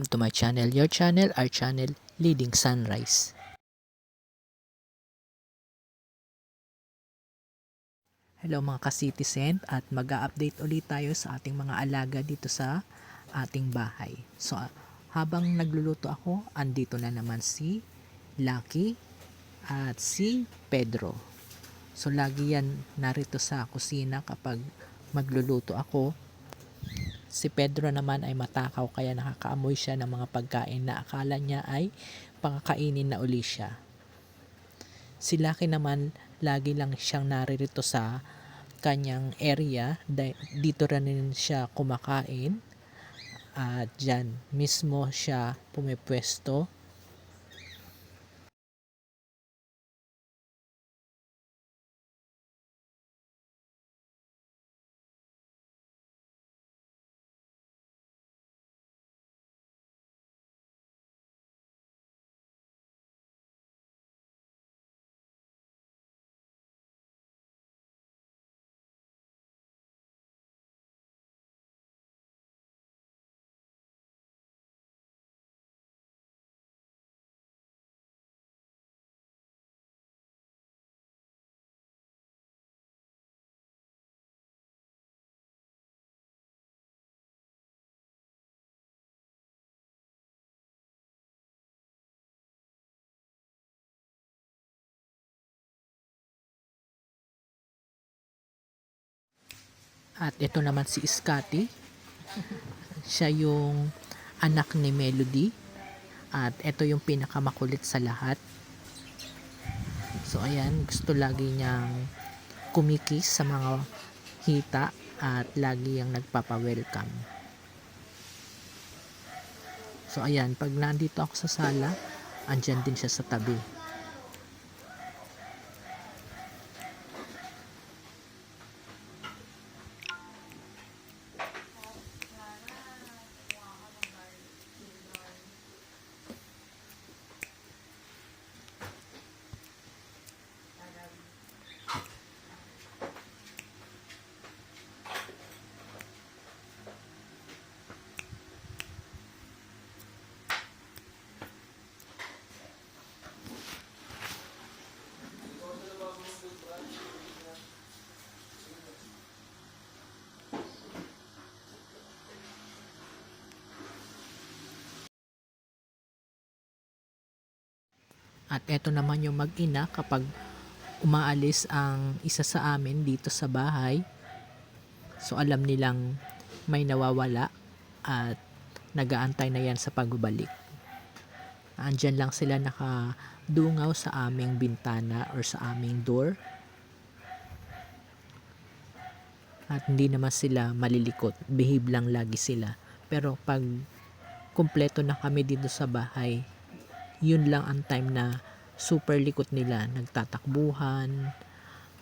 Welcome to my channel, your channel, our channel, Leading Sunrise. Hello mga ka-citizen at mag-update ulit tayo sa ating mga alaga dito sa ating bahay. So habang nagluluto ako, andito na naman si Lucky at si Pedro. So lagi yan narito sa kusina kapag magluluto ako Si Pedro naman ay matakaw kaya nakakaamoy siya ng mga pagkain na akala niya ay pangakainin na uli siya. Si Lucky naman lagi lang siyang naririto sa kanyang area. Dito rin siya kumakain. At dyan mismo siya pumipwesto At ito naman si Scotty. Siya yung anak ni Melody. At ito yung pinakamakulit sa lahat. So ayan, gusto lagi niyang kumikis sa mga hita at lagi yung nagpapa-welcome. So ayan, pag nandito ako sa sala, andyan din siya sa tabi. At eto naman yung mag-ina kapag umaalis ang isa sa amin dito sa bahay. So alam nilang may nawawala at nagaantay na yan sa pagbabalik. Andyan lang sila nakadungaw sa aming bintana or sa aming door. At hindi naman sila malilikot. Behave lang lagi sila. Pero pag kumpleto na kami dito sa bahay, yun lang ang time na super likot nila. Nagtatakbuhan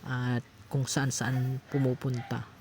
at kung saan saan pumupunta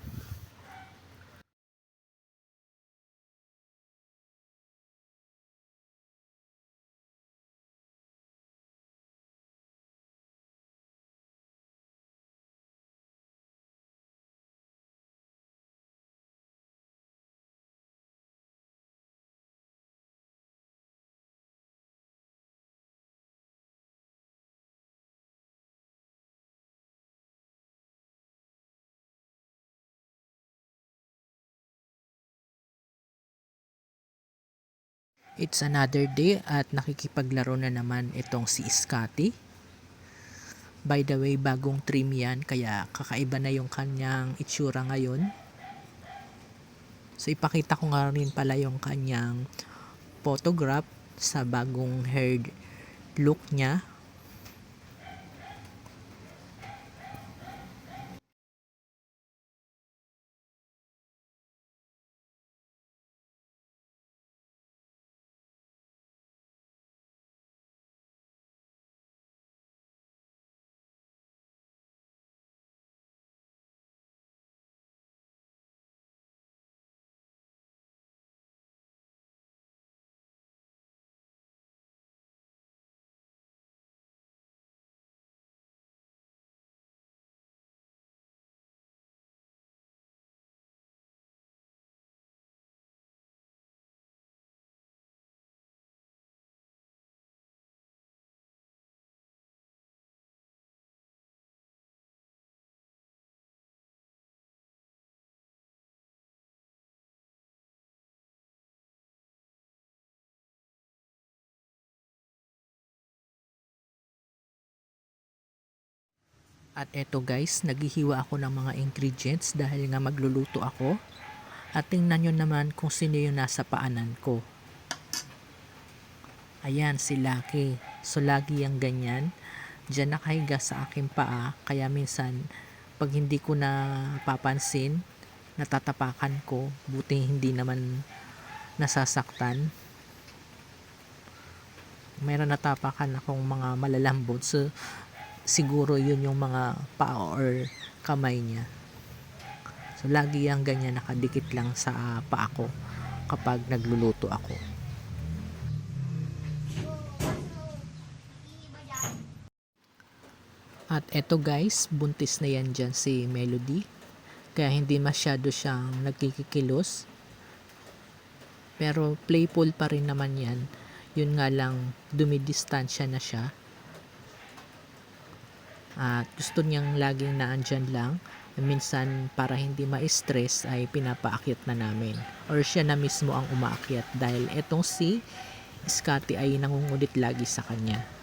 It's another day at nakikipaglaro na naman itong si Scotty. By the way, bagong trim yan kaya kakaiba na yung kanyang itsura ngayon. So ipakita ko nga rin pala yung kanyang photograph sa bagong hair look niya At eto guys, naghihiwa ako ng mga ingredients dahil nga magluluto ako. At tingnan nyo naman kung sino yung nasa paanan ko. Ayan, si Lucky. So, lagi yung ganyan. Diyan nakahiga sa aking paa. Kaya minsan, pag hindi ko na papansin, natatapakan ko. Buti hindi naman nasasaktan. Meron natapakan akong mga malalambot. So, siguro yun yung mga paa or kamay niya. So, lagi yung ganyan nakadikit lang sa paa ko kapag nagluluto ako. At eto guys, buntis na yan dyan si Melody. Kaya hindi masyado siyang nagkikikilos. Pero playful pa rin naman yan. Yun nga lang, dumidistansya na siya. At gusto niyang laging naandyan lang. Minsan para hindi ma-stress ay pinapaakyat na namin. Or siya na mismo ang umaakyat dahil etong si Scotty ay nangungulit lagi sa kanya.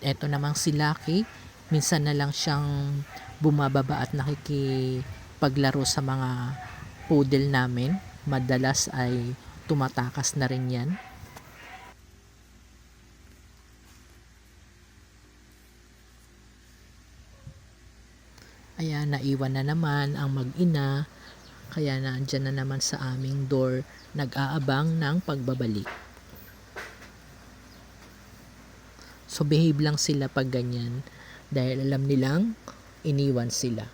Eto namang si Lucky, minsan na lang siyang bumababa at nakikipaglaro sa mga poodle namin. Madalas ay tumatakas na rin yan. Ayan, naiwan na naman ang mag-ina. Kaya nandyan na naman sa aming door, nag-aabang ng pagbabalik. So behave lang sila pag ganyan dahil alam nilang iniwan sila.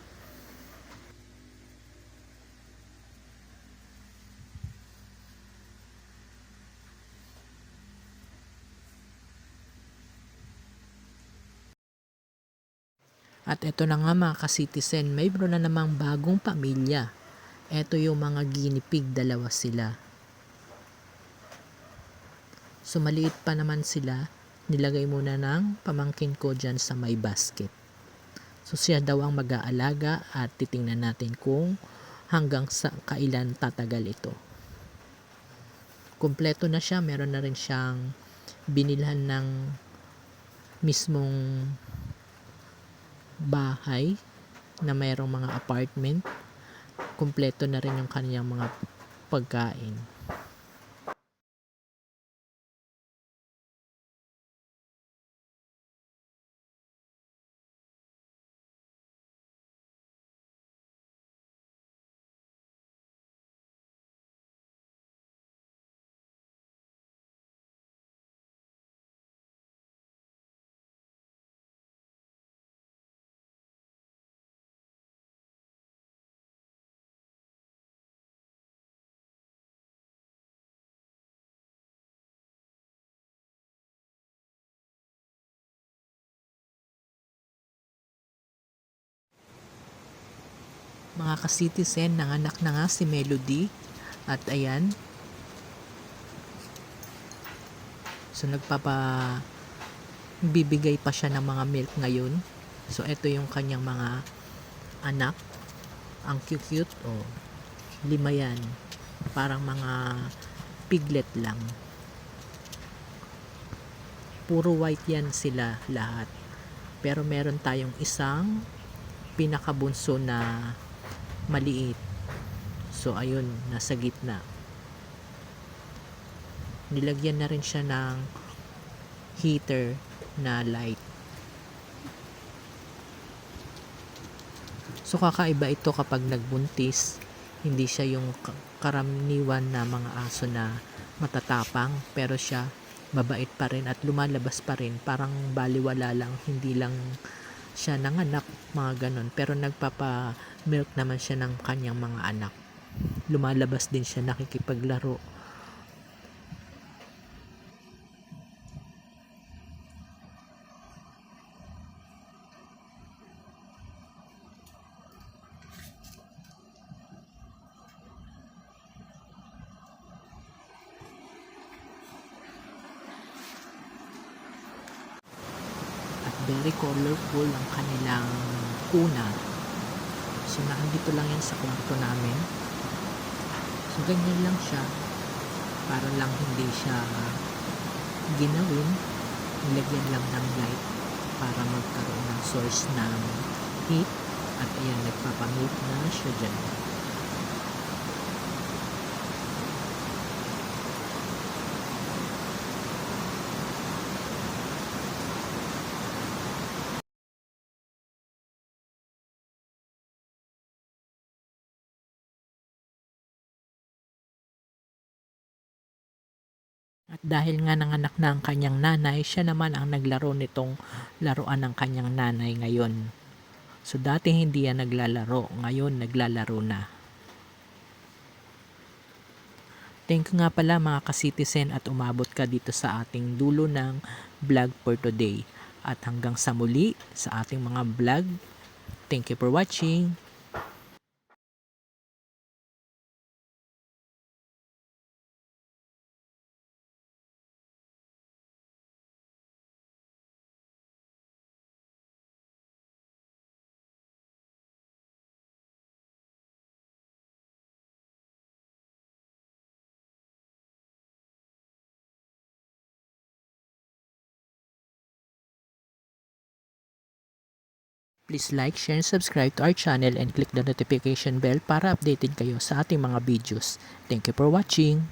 At eto na nga mga ka-citizen, mayroon na namang bagong pamilya. Eto yung mga guinea pig, dalawa sila. So maliit pa naman sila, nilagay muna ng pamangkin ko dyan sa may basket. So siya daw ang mag-aalaga at titingnan natin kung hanggang sa kailan tatagal ito. Kompleto na siya, meron na rin siyang binilhan ng mismong bahay na mayroong mga apartment. Kompleto na rin yung kanyang mga pagkain. Mga ka-citizen, nanganak na nga si Melody. At ayan. So nagpapa bibigay pa siya ng mga milk ngayon. So ito yung kanyang mga anak. Ang cute-cute. Oh, lima yan. Parang mga piglet lang. Puro white yan sila lahat. Pero meron tayong isang pinakabunso na maliit. So ayun, nasa gitna. nilagyan na rin siya ng heater na light. So kakaiba ito kapag nagbuntis, hindi siya yung ka- karaniwan na mga aso na matatapang pero siya mabait pa rin at lumalabas pa rin parang baliwala lang hindi lang siya nanganak mga ganon pero nagpapa milk naman siya ng kanyang mga anak. Lumalabas din siya nakikipaglaro at very colorful ang kanilang kuna. So, nandito lang yan sa kwarto namin. So, ganyan lang siya. Para lang hindi siya ginawin. Nilagyan lang ng light para magkaroon ng source ng heat. At ayan, nagpapamilk na siya dyan. Dahil nga nanganak na ang kanyang nanay, siya naman ang naglaro nitong laruan ng kanyang nanay ngayon. So dati hindi yan naglalaro, ngayon naglalaro na. Thank you nga pala mga ka-citizen at umabot ka dito sa ating dulo ng vlog for today. At hanggang sa muli sa ating mga vlog. Thank you for watching. Please like, share, and subscribe to our channel and click the notification bell para updated kayo sa ating mga videos. Thank you for watching!